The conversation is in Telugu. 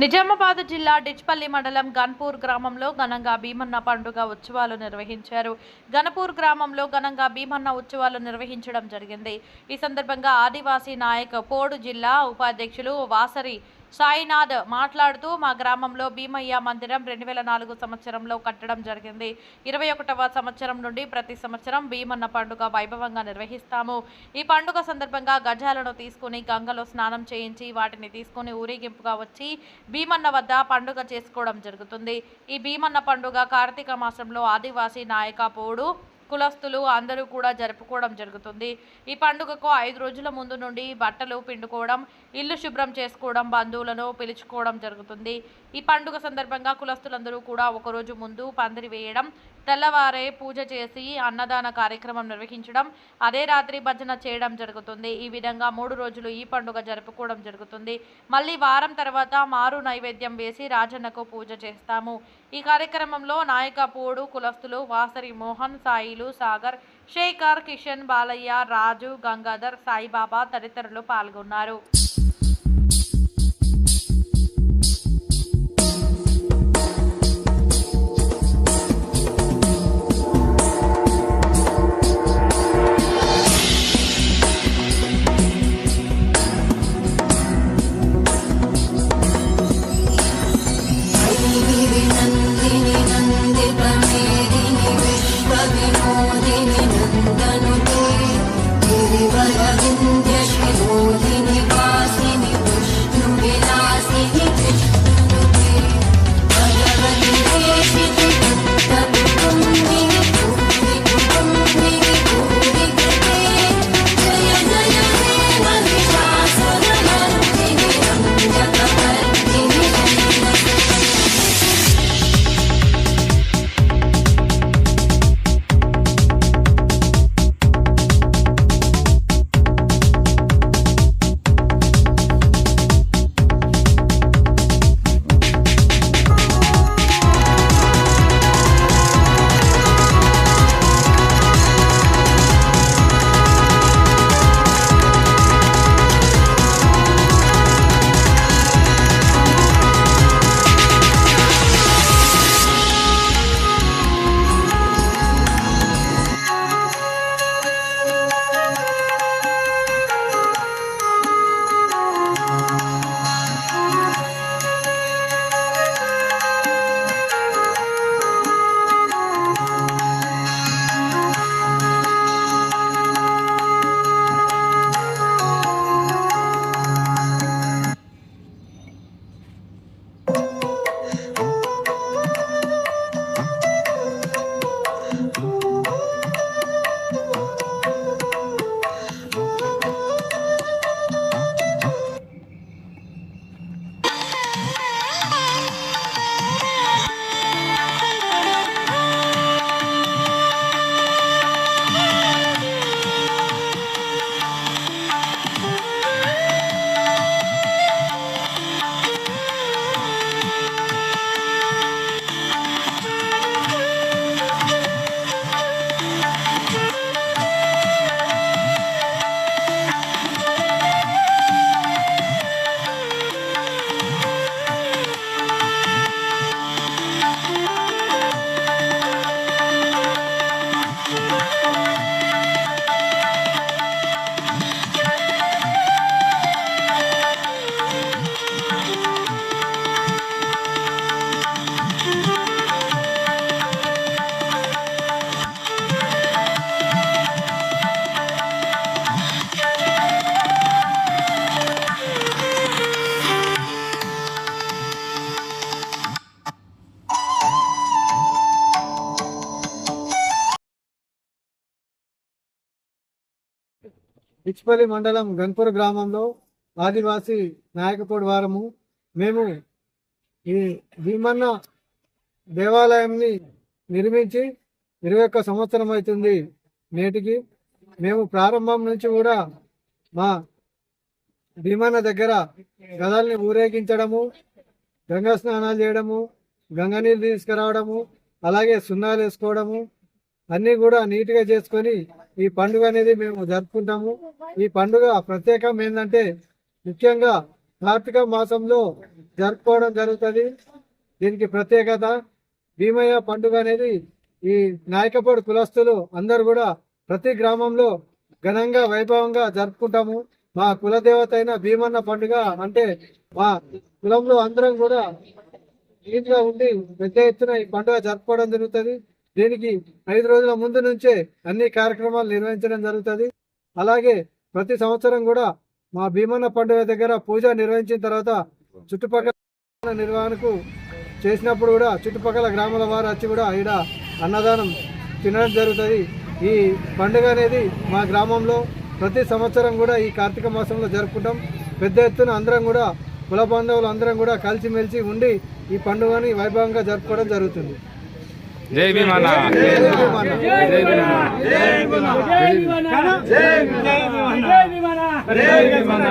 నిజామాబాద్ జిల్లా డిచ్పల్లి మండలం గన్పూర్ గ్రామంలో ఘనంగా భీమన్న పండుగ ఉత్సవాలు నిర్వహించారు. గణపూర్ గ్రామంలో ఘనంగా భీమన్న ఉత్సవాలు నిర్వహించడం జరిగింది. ఈ సందర్భంగా ఆదివాసీ నాయక్ పోడు జిల్లా ఉపాధ్యక్షులు వాసరి సాయినాథ్ మాట్లాడుతూ మా గ్రామంలో భీమయ్య మందిరం రెండు వేల నాలుగు సంవత్సరంలో కట్టడం జరిగింది. ఇరవై ఒకటవ సంవత్సరం నుండి ప్రతి సంవత్సరం భీమన్న పండుగ వైభవంగా నిర్వహిస్తాము. ఈ పండుగ సందర్భంగా గజాలను తీసుకుని గంగలో స్నానం చేయించి వాటిని తీసుకుని ఊరేగింపుగా వచ్చి భీమన్న వద్ద పండుగ చేసుకోవడం జరుగుతుంది. ఈ భీమన్న పండుగ కార్తీక మాసంలో ఆదివాసీ నాయక పోడు కులస్తులు అందరూ కూడా జరుపుకోవడం జరుగుతుంది. ఈ పండుగకు ఐదు రోజుల ముందు నుండి బట్టలు పిండుకోవడం ఇల్లు శుభ్రం చేసుకోవడం బంధువులను పిలుచుకోవడం జరుగుతుంది. ఈ పండుగ సందర్భంగా కులస్తులందరూ కూడా ఒక రోజు ముందు పందిరి వేయడం తెల్లవారే పూజ చేసి అన్నదాన కార్యక్రమం నిర్వహించడం అదే రాత్రి భజన చేయడం జరుగుతుంది. ఈ విధంగా మూడు రోజులు ఈ పండుగ జరుపుకోవడం జరుగుతుంది. మళ్ళీ వారం తర్వాత మారు నైవేద్యం వేసి రాజన్నకు పూజ చేస్తాము. ఈ కార్యక్రమంలో నాయకపూడు కులస్తులు వాసరి మోహన్ సాయిలు సాగర్ శేఖర్ కిషన్ బాలయ్య రాజు గంగాధర్ సాయిబాబా తదితరులు పాల్గొన్నారు. विश्वविनोदिनि नन्दनुते गिरिवरविन्द्यशिरोधिनि ఇచ్పల్లి మండలం గన్పూర్ గ్రామంలో ఆదివాసీ నాయకపోడి వారము. మేము ఈ భీమన్న దేవాలయంని నిర్మించి ఇరవై ఒక్క సంవత్సరం అవుతుంది నేటికి. మేము ప్రారంభం నుంచి కూడా మా భీమన్న దగ్గర గదల్ని ఊరేగించడము గంగా స్నానాలు చేయడము గంగ నీళ్ళు తీసుకురావడము అలాగే సున్నాలు వేసుకోవడము అన్నీ కూడా నీట్గా చేసుకొని ఈ పండుగ అనేది మేము జరుపుకుంటాము. ఈ పండుగ ప్రత్యేకం ఏంటంటే ముఖ్యంగా కార్తీక మాసంలో జరుపుకోవడం జరుగుతుంది. దీనికి ప్రత్యేకత భీమయ్య పండుగ అనేది ఈ నాయకపూడి కులస్తులు అందరు కూడా ప్రతి గ్రామంలో ఘనంగా వైభవంగా జరుపుకుంటాము. మా కులదేవత అయిన భీమన్న పండుగ అంటే మా కులంలో అందరం కూడా నీట్గా ఉండి పెద్ద ఎత్తున ఈ పండుగ జరుపుకోవడం జరుగుతుంది. దీనికి ఐదు రోజుల ముందు నుంచే అన్ని కార్యక్రమాలు నిర్వహించడం జరుగుతుంది. అలాగే ప్రతి సంవత్సరం కూడా మా భీమన్న పండుగ దగ్గర పూజ నిర్వహించిన తర్వాత చుట్టుపక్కల నిర్వహణకు చేసినప్పుడు కూడా చుట్టుపక్కల గ్రామాల వారు వచ్చి కూడా ఈడ అన్నదానం తినడం జరుగుతుంది. ఈ పండుగ అనేది మా గ్రామంలో ప్రతి సంవత్సరం కూడా ఈ కార్తీక మాసంలో జరుపుకుంటాం. పెద్ద ఎత్తున అందరం కూడా కుల బాంధవులు అందరం కూడా కలిసిమెలిసి ఉండి ఈ పండుగని వైభవంగా జరుపుకోవడం జరుగుతుంది. జై భీమన్న జై భీమన్న. జై భీమన్న జై భీమన్న జై భీమన్న జై భీమన్న జై భీమన్న